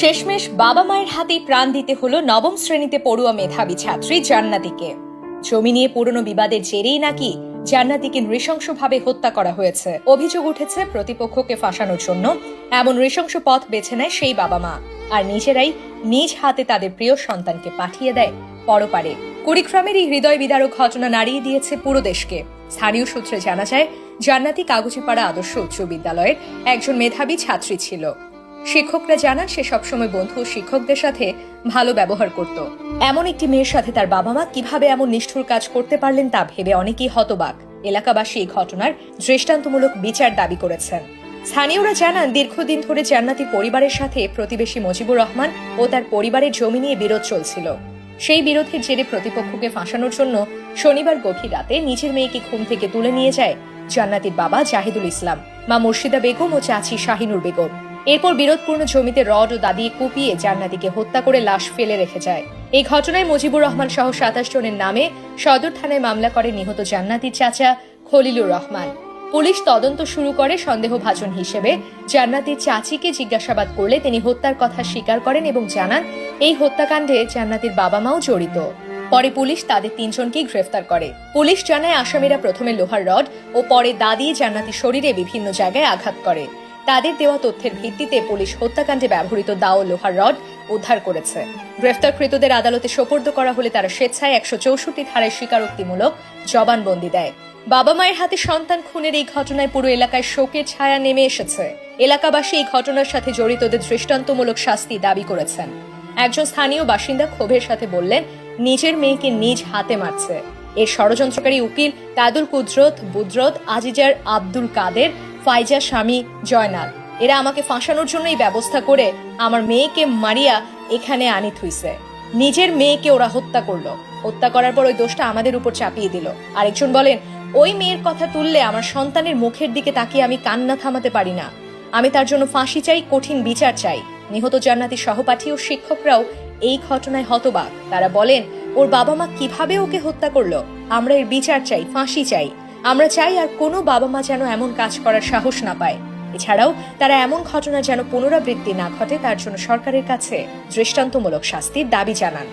শেষমেশ বাবা মায়ের হাতেই প্রাণ দিতে হলো নবম শ্রেণীতে পড়ুয়া মেধাবী ছাত্রী জান্নাতিকে। জমি নিয়ে পুরনো বিবাদের জেরেই নাকি জান্নাতিকে নৃশংসভাবে হত্যা করা হয়েছে। অভিযোগ উঠেছে, প্রতিপক্ষকে ফাঁসানোর জন্য এমন নৃশংস পথ বেছে নেয় সেই বাবা মা। আর নিজেরাই নিজ হাতে তাদের প্রিয় সন্তানকে পাঠিয়ে দেয় পরপারে। কুড়িগ্রামের এই হৃদয় বিদারক ঘটনা নাড়িয়ে দিয়েছে পুরো দেশকে। স্থানীয় সূত্রে জানা যায়, জান্নাতি কাগজিপাড়া আদর্শ উচ্চ বিদ্যালয়ের একজন মেধাবী ছাত্রী ছিল। শিক্ষকরা জানান সে সবসময় বন্ধু শিক্ষকদের সাথে ভালো ব্যবহার করত। এমন একটি মেয়ের সাথে তার বাবা মা কীভাবে এমন নিষ্ঠুর কাজ করতে পারলেন তা ভেবে অনেকেই হতবাক। এলাকাবাসী এই ঘটনার দৃষ্টান্তমূলক বিচার দাবি করেছেন। স্থানীয়রা জানান, দীর্ঘদিন ধরে জান্নাতি পরিবারের সাথে প্রতিবেশী মুজিবুর রহমান ও তার পরিবারের জমি নিয়ে বিরোধ চলছিল। সেই বিরোধের জেরে প্রতিপক্ষকে ফাঁসানোর জন্য শনিবার গভীর রাতে নিজের মেয়েকে ঘুম থেকে তুলে নিয়ে যায় জান্নাতির বাবা জাহিদুল ইসলাম, মা মুর্শিদা বেগম ও চাচি শাহিনুর বেগম। এরপর বিরোধপূর্ণ জমিতে রড ও দাদিয়ে কুপিয়ে জান্নাতিকে হত্যা করে লাশ ফেলে রেখে যায়। এই ঘটনায় মুজিবুর রহমান সহ সাতাশ জনের নামে সদর থানায় মামলা করে নিহত জান্নাতির চাচা খলিলুর রহমান। পুলিশ তদন্ত শুরু করে সন্দেহভাজন হিসেবে। জান্নাতির চাচিকে জিজ্ঞাসাবাদ করলে তিনি হত্যার কথা স্বীকার করেন এবং জানান, এই হত্যাকাণ্ডে জান্নাতির বাবা মাও জড়িত। পরে পুলিশ তাদের তিনজনকেই গ্রেফতার করে। পুলিশ জানায়, আসামিরা প্রথমে লোহার রড ও পরে দাদি জান্নাতির শরীরে বিভিন্ন জায়গায় আঘাত করে। তাদের দেওয়া তথ্যের ভিত্তিতে পুলিশ হত্যাকাণ্ডে ব্যবহৃত দাও লোহার রড উদ্ধার করেছে। গ্রেফতারকৃতদের আদালতে সোপর্দ করা হলে তারা স্বেচ্ছায় একশো চৌষট্টি ধারায় স্বীকারোক্তিমূলক জবানবন্দি দেয়। বাবা মায়ের হাতে সন্তান খুনের এই ঘটনায় পুরো এলাকায় শোকের ছায়া নেমে এসেছে। এলাকাবাসী এই ঘটনার সাথে জড়িতদের দৃষ্টান্তমূলক শাস্তি দাবি করেছেন। একজন স্থানীয় বাসিন্দা ক্ষোভের সাথে বললেন, নিজের মেয়েকে নিজ হাতে মারছে। এর ষড়যন্ত্রকারী উকিল তাদুল কুদরত, বুদরত, আজিজার আব্দুল কাদের ফাইজা স্বামী জয়নাল। এরা আমাকে ফাঁসানোর জন্যই ব্যবস্থা করে আমার মেয়েকে মারিয়া এখানে আনি থুইছে নিজের মেয়েকে ওরা হত্যা করল। হত্যা করার পর ওই দোষটা আমাদের উপর চাপিয়ে দিল। আরেকজন বলেন, ওই মেয়ের কথা তুললে আমার সন্তানের মুখের দিকে তাকিয়ে আমি কান্না থামাতে পারি না। আমি তার জন্য ফাঁসি চাই, কঠিন বিচার চাই। নিহত জান্নাতি সহপাঠী ও শিক্ষকরাও এই ঘটনায় হতবাক। তারা বলেন, ওর বাবা মা কীভাবে ওকে হত্যা করল? আমরা এর বিচার চাই, ফাঁসি চাই। আমরা চাই আর কোনো বাবা মা যেন এমন কাজ করার সাহস না পায়। এছাড়াও, তারা এমন ঘটনা যেন পুনরাবৃত্তি না ঘটে, তার জন্য সরকারের কাছে দৃষ্টান্তমূলক শাস্তির দাবি জানান।